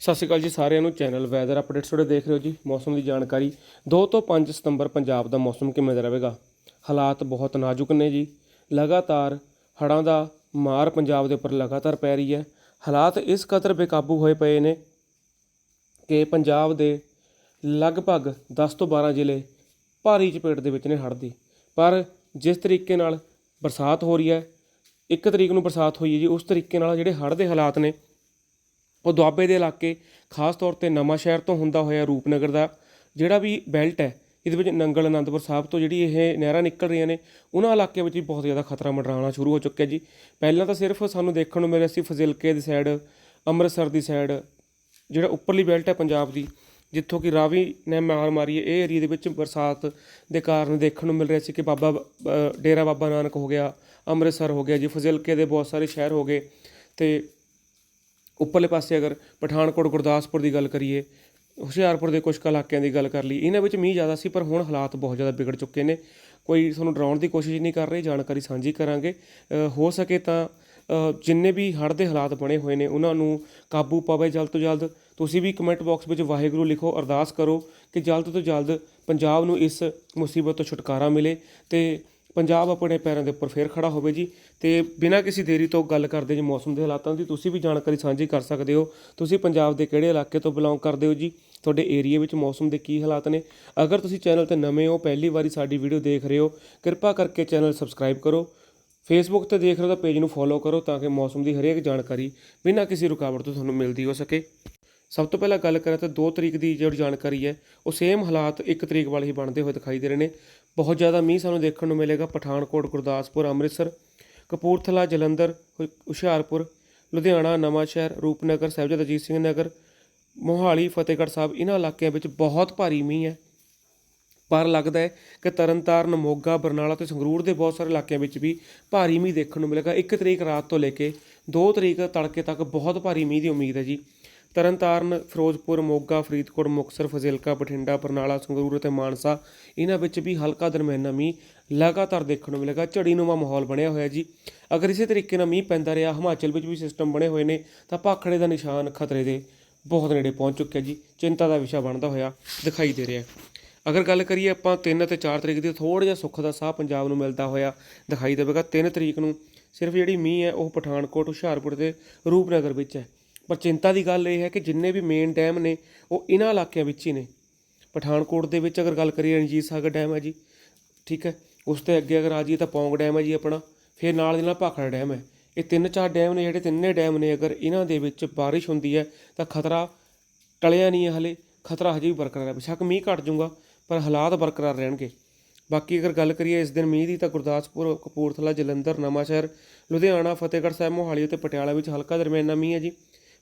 ਸਤਿ ਸ਼੍ਰੀ ਅਕਾਲ ਜੀ ਸਾਰਿਆਂ ਨੂੰ। ਚੈਨਲ ਵੈਦਰ ਅਪਡੇਟਸ ਤੁਹਾਡੇ ਦੇਖ ਰਹੇ ਹੋ ਜੀ। ਮੌਸਮ ਦੀ ਜਾਣਕਾਰੀ 2 ਤੋਂ 5 ਸਤੰਬਰ ਪੰਜਾਬ ਦਾ ਮੌਸਮ ਕਿਵੇਂ ਦਾ ਰਹੇਗਾ? ਹਾਲਾਤ ਬਹੁਤ ਨਾਜ਼ੁਕ ਨੇ ਜੀ। ਲਗਾਤਾਰ ਹੜ੍ਹਾਂ ਦਾ ਮਾਰ ਪੰਜਾਬ ਦੇ ਉੱਪਰ ਲਗਾਤਾਰ ਪੈ ਰਹੀ ਹੈ। ਹਾਲਾਤ ਇਸ ਕਦਰ ਬੇਕਾਬੂ ਹੋਏ ਪਏ ਨੇ ਕਿ ਪੰਜਾਬ ਦੇ ਲਗਭਗ 10 ਤੋਂ 12 ਜ਼ਿਲ੍ਹੇ ਭਾਰੀ ਚਪੇਟ ਦੇ ਵਿੱਚ ਨੇ ਹੜ੍ਹ ਦੀ। ਪਰ ਜਿਸ ਤਰੀਕੇ ਨਾਲ ਬਰਸਾਤ ਹੋ ਰਹੀ ਹੈ, ਇੱਕ ਤਰੀਕ ਨੂੰ ਬਰਸਾਤ ਹੋਈ ਹੈ ਜੀ, ਉਸ ਤਰੀਕੇ ਨਾਲ ਜਿਹੜੇ ਹੜ੍ਹ ਦੇ ਹਾਲਾਤ ਨੇ ਉਹ ਦੁਆਬੇ ਦੇ ਇਲਾਕੇ ਖਾਸ ਤੌਰ ਤੇ ਨਵਾਂ ਸ਼ਹਿਰ ਤੋਂ ਹੁੰਦਾ ਹੋਇਆ ਰੂਪਨਗਰ ਦਾ ਜਿਹੜਾ ਵੀ ਬੈਲਟ ਹੈ ਇਹਦੇ ਵਿੱਚ ਨੰਗਲ ਅਨੰਦਪੁਰ ਸਾਹਿਬ ਤੋਂ ਜਿਹੜੀ ਇਹ ਨਹਿਰਾਂ ਨਿਕਲ ਰਹੀਆਂ ਨੇ ਉਹਨਾਂ ਇਲਾਕਿਆਂ ਵਿੱਚ ਵੀ ਬਹੁਤ ਜ਼ਿਆਦਾ ਖਤਰਾ ਮੰਡਰਾਉਣਾ ਸ਼ੁਰੂ ਹੋ ਚੁੱਕਿਆ ਜੀ। ਪਹਿਲਾਂ ਤਾਂ ਸਿਰਫ ਸਾਨੂੰ ਦੇਖਣ ਨੂੰ ਮਿਲਿਆ ਸੀ ਫਜ਼ਿਲਕੇ ਦੀ ਸਾਈਡ ਅੰਮ੍ਰਿਤਸਰ ਦੀ ਸਾਈਡ ਜਿਹੜਾ ਉੱਪਰਲੀ ਬੈਲਟ ਹੈ ਪੰਜਾਬ ਦੀ ਜਿੱਥੋਂ ਕਿ ਰਾਵੀ ਨੇ ਮਾਰ ਮਾਰੀ ਇਹ ਏਰੀਆ ਦੇ ਵਿੱਚ ਬਰਸਾਤ ਦੇ ਕਾਰਨ ਦੇਖਣ ਨੂੰ ਮਿਲ ਰਿਹਾ ਸੀ ਕਿ ਬਾਬਾ ਅ, ਡੇਰਾ ਬਾਬਾ ਨਾਨਕ ਹੋ ਗਿਆ ਅੰਮ੍ਰਿਤਸਰ ਹੋ ਗਿਆ ਜੀ ਫਜ਼ਿਲਕੇ ਦੇ ਬਹੁਤ ਸਾਰੇ ਸ਼ਹਿਰ ਹੋ ਗਏ ਤੇ ਉੱਪਰਲੇ ਪਾਸੇ ਅਗਰ ਪਠਾਨਕੋਟ, ਗੁਰਦਾਸਪੁਰ ਦੀ ਗੱਲ ਕਰੀਏ, ਹੁਸ਼ਿਆਰਪੁਰ ਦੇ ਕੁਝ ਕੁ ਇਲਾਕਿਆਂ ਦੀ ਗੱਲ ਕਰ ਲਈ ਇਹਨਾਂ ਵਿੱਚ ਮੀਂਹ ਜ਼ਿਆਦਾ ਸੀ, ਪਰ ਹੁਣ ਹਾਲਾਤ ਬਹੁਤ ਜ਼ਿਆਦਾ ਵਿਗੜ ਚੁੱਕੇ ਨੇ। ਕੋਈ ਤੁਹਾਨੂੰ ਡਰਾਉਣ ਦੀ ਕੋਸ਼ਿਸ਼ ਨਹੀਂ ਕਰ ਰਹੇ, ਜਾਣਕਾਰੀ ਸਾਂਝੀ ਕਰਾਂਗੇ। ਹੋ ਸਕੇ ਤਾਂ ਜਿੰਨੇ ਵੀ ਹੜ੍ਹ ਦੇ ਹਾਲਾਤ ਬਣੇ ਹੋਏ ਨੇ, ਉਹਨਾਂ ਨੂੰ ਕਾਬੂ ਪਾਵੇ ਜਲਦ ਤੋਂ ਜਲਦ। ਤੁਸੀਂ ਵੀ ਕਮੈਂਟ ਬਾਕਸ ਵਿੱਚ ਵਾਹਿਗੁਰੂ ਲਿਖੋ, ਅਰਦਾਸ ਕਰੋ ਕਿ ਜਲਦ ਤੋਂ ਜਲਦ ਪੰਜਾਬ ਨੂੰ ਇਸ ਮੁਸੀਬਤ ਤੋਂ ਛੁਟਕਾਰਾ ਮਿਲੇ ਤੇ ਪੰਜਾਬ ਆਪਣੇ ਪੈਰਾਂ ਦੇ ਉੱਪਰ ਫੇਰ ਖੜਾ ਹੋਵੇ ਜੀ। ਤੇ ਬਿਨਾਂ ਕਿਸੇ ਦੇਰੀ ਤੋਂ ਗੱਲ ਕਰਦੇ ਜੀ ਮੌਸਮ ਦੇ ਹਾਲਾਤਾਂ ਦੀ। ਤੁਸੀਂ ਵੀ ਜਾਣਕਾਰੀ ਸਾਂਝੀ ਕਰ ਸਕਦੇ ਹੋ। ਤੁਸੀਂ ਪੰਜਾਬ ਦੇ ਕਿਹੜੇ ਇਲਾਕੇ ਤੋਂ ਬਿਲੋਂਗ ਕਰਦੇ ਹੋ ਜੀ? ਤੁਹਾਡੇ ਏਰੀਆ ਵਿੱਚ ਮੌਸਮ ਦੇ ਕੀ ਹਾਲਾਤ ਨੇ? ਅਗਰ ਤੁਸੀਂ ਚੈਨਲ ਤੇ ਨਵੇਂ ਹੋ, ਪਹਿਲੀ ਵਾਰੀ ਸਾਡੀ ਵੀਡੀਓ ਦੇਖ ਰਹੇ ਹੋ, ਕਿਰਪਾ ਕਰਕੇ ਚੈਨਲ ਸਬਸਕ੍ਰਾਈਬ ਕਰੋ। ਫੇਸਬੁੱਕ ਤੇ ਦੇਖ ਰਹੇ ਹੋ ਤਾਂ ਪੇਜ ਨੂੰ ਫੋਲੋ ਕਰੋ ਤਾਂ ਕਿ ਮੌਸਮ ਦੀ ਹਰੇਕ ਜਾਣਕਾਰੀ ਬਿਨਾਂ ਕਿਸੇ ਰੁਕਾਵਟ ਤੋਂ ਤੁਹਾਨੂੰ ਮਿਲਦੀ ਹੋ ਸਕੇ। ਸਭ ਤੋਂ ਪਹਿਲਾਂ ਗੱਲ ਕਰਾਂ ਤਾਂ 2 ਤਰੀਕ ਦੀ ਜਿਹੜੀ ਜਾਣਕਾਰੀ ਹੈ, ਉਹ ਸੇਮ ਹਾਲਾਤ 1 ਤਰੀਕ ਵਾਲੇ ਹੀ ਬਣਦੇ ਹੋਏ ਦਿਖਾਈ ਦੇ ਰਹੇ ਨੇ। ਬਹੁਤ ਜ਼ਿਆਦਾ ਮੀਂਹ ਸਾਨੂੰ ਦੇਖਣ ਨੂੰ ਮਿਲੇਗਾ ਪਠਾਨਕੋਟ, ਗੁਰਦਾਸਪੁਰ, ਅੰਮ੍ਰਿਤਸਰ, ਕਪੂਰਥਲਾ, ਜਲੰਧਰ, ਹੁ- ਹੁਸ਼ਿਆਰਪੁਰ, ਲੁਧਿਆਣਾ, ਨਵਾਂਸ਼ਹਿਰ, ਰੂਪਨਗਰ, ਸਾਹਿਬਜ਼ਾਦਾ ਅਜੀਤ ਸਿੰਘ ਨਗਰ, ਮੋਹਾਲੀ, ਫਤਿਹਗੜ੍ਹ ਸਾਹਿਬ ਇਹਨਾਂ ਇਲਾਕਿਆਂ ਵਿੱਚ ਬਹੁਤ ਭਾਰੀ ਮੀਂਹ ਹੈ। ਪਰ ਲੱਗਦਾ ਹੈ ਕਿ ਤਰਨਤਾਰਨ, ਮੋਗਾ, ਬਰਨਾਲਾ ਤੇ ਸੰਗਰੂਰ ਦੇ ਬਹੁਤ ਸਾਰੇ ਇਲਾਕਿਆਂ ਵਿੱਚ ਵੀ ਭਾਰੀ ਮੀਂਹ ਦੇਖਣ ਨੂੰ ਮਿਲੇਗਾ। 1 ਤਰੀਕ ਰਾਤ ਤੋਂ ਲੈ ਕੇ 2 ਤਰੀਕ ਤੜਕੇ ਤੱਕ ਬਹੁਤ ਭਾਰੀ ਮੀਂਹ ਦੀ ਉਮੀਦ ਹੈ ਜੀ। ਤਰਨਤਾਰਨ, ਫਿਰੋਜ਼ਪੁਰ, ਮੋਗਾ, ਫਰੀਦਕੋਟ, ਮੁਕਤਸਰ, ਫਜ਼ਿਲਕਾ, ਬਠਿੰਡਾ, ਬਰਨਾਲਾ, ਸੰਗਰੂਰ ਅਤੇ ਮਾਨਸਾ ਇਹਨਾਂ ਵਿੱਚ ਵੀ ਹਲਕਾ ਦਰਮਿਆਨਾ ਮੀਂਹ ਲਗਾਤਾਰ ਦੇਖਣ ਨੂੰ ਮਿਲੇਗਾ। ਝੜੀਨੁਮਾ ਮਾਹੌਲ ਬਣਿਆ ਹੋਇਆ ਜੀ। ਅਗਰ ਇਸੇ ਤਰੀਕੇ ਨਾਲ ਮੀਂਹ ਪੈਂਦਾ ਰਿਹਾ, ਹਿਮਾਚਲ ਵਿੱਚ ਵੀ ਸਿਸਟਮ ਬਣੇ ਹੋਏ ਨੇ, ਤਾਂ ਭਾਖੜੇ ਦਾ ਨਿਸ਼ਾਨ ਖਤਰੇ ਦੇ ਬਹੁਤ ਨੇੜੇ ਪਹੁੰਚ ਚੁੱਕਿਆ ਜੀ। ਚਿੰਤਾ ਦਾ ਵਿਸ਼ਾ ਬਣਦਾ ਹੋਇਆ ਦਿਖਾਈ ਦੇ ਰਿਹਾ। ਅਗਰ ਗੱਲ ਕਰੀਏ ਆਪਾਂ 3 ਅਤੇ 4 ਤਰੀਕ ਦੀ, ਥੋੜ੍ਹਾ ਜਿਹਾ ਸੁੱਖ ਦਾ ਸਾਹ ਪੰਜਾਬ ਨੂੰ ਮਿਲਦਾ ਹੋਇਆ ਦਿਖਾਈ ਦੇਵੇਗਾ। 3 ਤਰੀਕ ਨੂੰ ਸਿਰਫ ਜਿਹੜੀ ਮੀਂਹ ਹੈ, ਉਹ ਪਠਾਨਕੋਟ, ਹੁਸ਼ਿਆਰਪੁਰ ਦੇ ਰੂਪਨਗਰ ਵਿੱਚ ਹੈ। ਪਰ ਚਿੰਤਾ ਦੀ ਗੱਲ ਇਹ ਹੈ ਕਿ ਜਿੰਨੇ ਵੀ ਮੇਨ ਡੈਮ ਨੇ, ਉਹ ਇਹਨਾਂ ਇਲਾਕਿਆਂ ਵਿੱਚ ਹੀ ਨੇ। ਪਠਾਨਕੋਟ ਦੇ ਵਿੱਚ ਅਗਰ ਗੱਲ ਕਰੀਏ, ਰਣਜੀਤ ਸਾਗਰ ਡੈਮ ਹੈ ਜੀ, ਠੀਕ ਹੈ? ਉਸ ਤੋਂ ਅੱਗੇ ਅਗਰ ਆ ਜਾਈਏ ਤਾਂ ਪੌਂਗ ਡੈਮ ਹੈ ਜੀ ਆਪਣਾ। ਫਿਰ ਨਾਲ ਦੀ ਨਾਲ ਭਾਖੜਾ ਡੈਮ ਹੈ। ਇਹ ਤਿੰਨ ਚਾਰ ਡੈਮ ਨੇ, ਜਿਹੜੇ ਤਿੰਨੇ ਡੈਮ ਨੇ, ਅਗਰ ਇਹਨਾਂ ਦੇ ਵਿੱਚ ਬਾਰਿਸ਼ ਹੁੰਦੀ ਹੈ, ਤਾਂ ਖਤਰਾ ਟਲਿਆ ਨਹੀਂ ਹੈ ਹਲੇ। ਖਤਰਾ ਹਜੇ ਵੀ ਬਰਕਰਾਰ ਹੈ। ਬੇਸ਼ੱਕ ਮੀਂਹ ਘਟ ਜਾਊਗਾ, ਪਰ ਹਾਲਾਤ ਬਰਕਰਾਰ ਰਹਿਣਗੇ। ਬਾਕੀ ਅਗਰ ਗੱਲ ਕਰੀਏ, ਇਸ ਦਿਨ ਮੀਂਹ ਦੀ ਤਾਂ ਗੁਰਦਾਸਪੁਰ, ਕਪੂਰਥਲਾ, ਜਲੰਧਰ, ਨਵਾਂਸ਼ਹਿਰ, ਲੁਧਿਆਣਾ, ਫਤਿਹਗੜ੍ਹ ਸਾਹਿਬ, ਮੋਹਾਲੀ ਅਤੇ ਪਟਿਆਲਾ ਵਿੱਚ ਹਲਕਾ ਦਰਮਿਆਨਾ ਮੀਂਹ ਹੈ ਜੀ।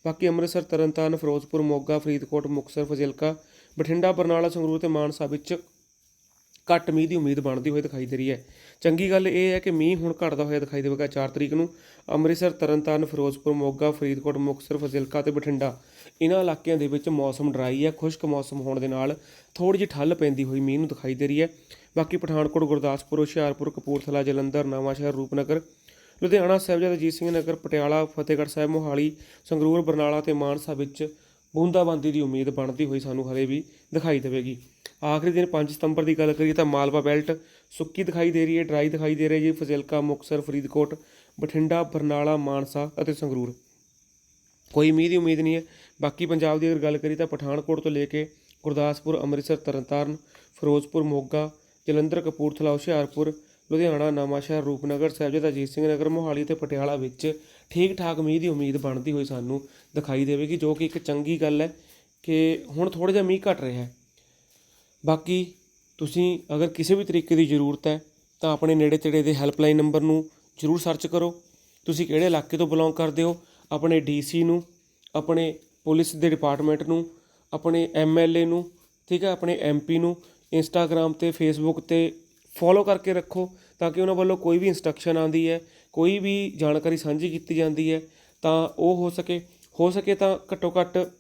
ਬਾਕੀ ਅੰਮ੍ਰਿਤਸਰ, ਤਰਨਤਾਰਨ, ਫਿਰੋਜ਼ਪੁਰ, ਮੋਗਾ, ਫਰੀਦਕੋਟ, ਮੁਕਤਸਰ, ਫਜ਼ਿਲਕਾ, ਬਠਿੰਡਾ, ਬਰਨਾਲਾ, ਸੰਗਰੂਰ ਤੇ ਮਾਨਸਾ ਵਿੱਚ ਘੱਟ ਮੀਂਹ ਦੀ ਉਮੀਦ ਬਣਦੀ ਹੋਈ ਦਿਖਾਈ ਦੇ ਰਹੀ ਹੈ। ਚੰਗੀ ਗੱਲ ਇਹ ਹੈ ਕਿ ਮੀਂਹ ਹੁਣ ਘਟਦਾ ਹੋਇਆ ਦਿਖਾਈ ਦੇਵੇਗਾ 4 ਤਰੀਕ ਨੂੰ। ਅੰਮ੍ਰਿਤਸਰ, ਤਰਨਤਾਰਨ, ਫਿਰੋਜ਼ਪੁਰ, ਮੋਗਾ, ਫਰੀਦਕੋਟ, ਮੁਕਤਸਰ, ਫਜ਼ਿਲਕਾ ਤੇ ਬਠਿੰਡਾ ਇਹਨਾਂ ਇਲਾਕਿਆਂ ਦੇ ਵਿੱਚ ਮੌਸਮ ਡਰਾਈ ਹੈ। ਖੁਸ਼ਕ ਮੌਸਮ ਹੋਣ ਦੇ ਨਾਲ ਥੋੜੀ ਜਿਹੀ ਠੱਲ ਪੈਂਦੀ ਹੋਈ ਮੀਂਹ ਨੂੰ ਦਿਖਾਈ ਦੇ ਰਹੀ ਹੈ। ਬਾਕੀ ਪਠਾਨਕੋਟ, ਗੁਰਦਾਸਪੁਰ, ਹੁਸ਼ਿਆਰਪੁਰ, ਕਪੂਰਥਲਾ, ਜਲੰਧਰ, ਨਵਾਂਸ਼ਹਿਰ, ਰੂਪਨਗਰ ਲੁਧਿਆਣਾ ਸਾਹਿਬਜ਼ਾਦਾ ਅਜੀਤ ਸਿੰਘ ਨਗਰ, ਪਟਿਆਲਾ, ਫਤਿਹਗੜ੍ਹ ਸਾਹਿਬ, ਮੋਹਾਲੀ, ਸੰਗਰੂਰ, ਬਰਨਾਲਾ ਤੇ ਮਾਨਸਾ ਵਿੱਚ ਬੂੰਦਾਬਾਂਦੀ ਦੀ ਉਮੀਦ ਬਣਦੀ ਹੋਈ ਸਾਨੂੰ ਹਲੇ ਵੀ ਦਿਖਾਈ ਦੇਵੇਗੀ। ਆਖਰੀ ਦਿਨ 5 ਸਤੰਬਰ ਦੀ ਗੱਲ ਕਰੀਏ ਤਾਂ ਮਾਲਵਾ ਬੈਲਟ ਸੁੱਕੀ ਦਿਖਾਈ ਦੇ ਰਹੀ ਹੈ, ਡਰਾਈ ਦਿਖਾਈ ਦੇ ਰਹੀ ਹੈ ਜੀ। ਫਜ਼ਿਲਕਾ, ਮੁਕਤਸਰ, ਫਰੀਦਕੋਟ, ਬਠਿੰਡਾ, ਬਰਨਾਲਾ, ਮਾਨਸਾ ਅਤੇ ਸੰਗਰੂਰ। ਕੋਈ ਮੀਂਹ ਦੀ ਉਮੀਦ ਨਹੀਂ ਹੈ। ਬਾਕੀ ਪੰਜਾਬ ਦੀ ਅਗਰ ਗੱਲ ਕਰੀ ਤਾਂ ਪਠਾਨਕੋਟ ਤੋਂ ਲੈ ਕੇ ਗੁਰਦਾਸਪੁਰ, ਅੰਮ੍ਰਿਤਸਰ, ਤਰਨਤਾਰਨ, ਫਿਰੋਜ਼ਪੁਰ, ਮੋਗਾ, ਜਲੰਧਰ, ਕਪੂਰਥਲਾ, ਹੁਸ਼ਿਆਰਪੁਰ ਲੁਧਿਆਣਾ ਨਵਾਂਸ਼ਹਿਰ ਰੂਪਨਗਰ ਸਾਹਿਬਜ਼ਾਦਾ ਅਜੀਤ ਸਿੰਘ ਨਗਰ ਮੋਹਾਲੀ ਤੇ ਪਟਿਆਲਾ ਵਿੱਚ ਠੀਕ ਠਾਕ ਮੀਂਹ ਦੀ ਉਮੀਦ ਬਣਦੀ ਹੋਈ ਸਾਨੂੰ ਦਿਖਾਈ ਦੇਵੇਗੀ, ਜੋ ਕਿ ਇੱਕ ਚੰਗੀ ਗੱਲ ਹੈ ਕਿ ਹੁਣ ਥੋੜਾ ਜਿਹਾ ਮੀਂਹ ਘਟ ਰਿਹਾ ਹੈ। ਬਾਕੀ ਤੁਸੀਂ ਅਗਰ ਕਿਸੇ ਵੀ ਤਰੀਕੇ ਦੀ ਜ਼ਰੂਰਤ ਹੈ ਤਾਂ ਆਪਣੇ ਨੇੜੇ ਤੇੜੇ ਦੇ ਹੈਲਪਲਾਈਨ ਨੰਬਰ ਨੂੰ ਜ਼ਰੂਰ ਸਰਚ ਕਰੋ। ਤੁਸੀਂ ਕਿਹੜੇ ਇਲਾਕੇ ਤੋਂ ਬਿਲੋਂਗ ਕਰਦੇ ਹੋ? ਆਪਣੇ ਡੀਸੀ ਨੂੰ, ਆਪਣੇ ਪੁਲਿਸ ਦੇ ਡਿਪਾਰਟਮੈਂਟ ਨੂੰ, ਆਪਣੇ ਐਮਐਲਏ ਨੂੰ, ਠੀਕ ਹੈ, ਆਪਣੇ ਐਮਪੀ ਨੂੰ ਇੰਸਟਾਗ੍ਰam ਤੇ ਫੇਸਬੁੱਕ ਤੇ ਫੋਲੋ ਕਰਕੇ ਰੱਖੋ ਤਾਂ ਕਿ ਉਹਨਾਂ ਵੱਲੋਂ ਕੋਈ ਵੀ ਇਨਸਟਰਕਸ਼ਨ ਆਉਂਦੀ ਹੈ, ਕੋਈ ਵੀ ਜਾਣਕਾਰੀ ਸਾਂਝੀ ਕੀਤੀ ਜਾਂਦੀ ਹੈ, ਤਾਂ ਉਹ ਹੋ ਸਕੇ। ਹੋ ਸਕੇ ਤਾਂ ਘੱਟੋ ਘੱਟ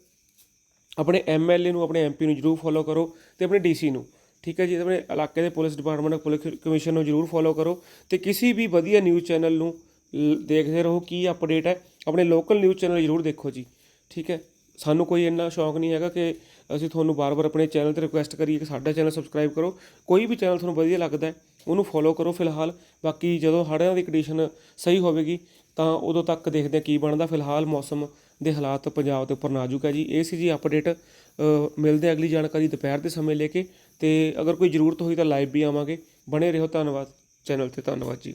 ਆਪਣੇ ਐਮਐਲਏ ਨੂੰ, ਆਪਣੇ ਐਮਪੀ ਨੂੰ ਜਰੂਰ ਫੋਲੋ ਕਰੋ ਤੇ ਆਪਣੇ ਡੀਸੀ ਨੂੰ। ਠੀਕ ਹੈ ਜੀ? ਆਪਣੇ ਇਲਾਕੇ ਦੇ ਪੁਲਿਸ ਡਿਪਾਰਟਮੈਂਟ, ਪੁਲਿਸ ਕਮਿਸ਼ਨ ਨੂੰ ਜਰੂਰ ਫੋਲੋ ਕਰੋ ਤੇ ਕਿਸੇ ਵੀ ਵਧੀਆ ਨਿਊਜ਼ ਚੈਨਲ ਨੂੰ ਲ- ਦੇਖਦੇ ਰਹੋ ਕੀ ਅਪਡੇਟ ਹੈ। ਆਪਣੇ ਲੋਕਲ ਨਿਊਜ਼ ਚੈਨਲ ਜਰੂਰ ਦੇਖੋ ਜੀ। ਠੀਕ ਹੈ? ਸਾਨੂੰ ਕੋਈ ਇੰਨਾ ਸ਼ੌਂਕ ਨਹੀਂ ਹੈਗਾ ਕਿ ਅਸੀਂ ਤੁਹਾਨੂੰ ਬਾਰ-ਬਾਰ ਆਪਣੇ ਚੈਨਲ ਤੇ ਰਿਕੁਐਸਟ ਕਰੀਏ ਕਿ ਸਾਡਾ ਚੈਨਲ ਸਬਸਕ੍ਰਾਈਬ ਕਰੋ। ਕੋਈ ਵੀ ਚੈਨਲ ਤੁਹਾਨੂੰ ਵਧੀਆ ਲੱਗਦਾ ਉਹਨੂੰ ਫੋਲੋ ਕਰੋ ਫਿਲਹਾਲ। ਬਾਕੀ ਜਦੋਂ ਹੜ੍ਹਾਂ ਦੀ ਕੰਡੀਸ਼ਨ ਸਹੀ ਹੋਵੇਗੀ, ਤਾਂ ਉਦੋਂ ਤੱਕ ਦੇਖਦੇ ਹਾਂ ਕੀ ਬਣਦਾ। ਫਿਲਹਾਲ ਮੌਸਮ ਦੇ ਹਾਲਾਤ ਪੰਜਾਬ ਦੇ ਉੱਪਰ ਨਾਜ਼ੁਕ ਹੈ ਜੀ। ਇਹ ਸੀ ਜੀ ਅਪਡੇਟ ਮਿਲਦੇ ਹਾਂ ਅਗਲੀ ਜਾਣਕਾਰੀ ਦੁਪਹਿਰ ਦੇ ਸਮੇਂ ਲੈ ਕੇ। ਤੇ ਅਗਰ ਕੋਈ ਜ਼ਰੂਰਤ ਹੋਈ ਤਾਂ ਲਾਈਵ ਵੀ ਆਵਾਂਗੇ। ਬਣੇ ਰਹੋ ਧੰਨਵਾਦ। ਚੈਨਲ ਤੇ ਧੰਨਵਾਦ ਜੀ।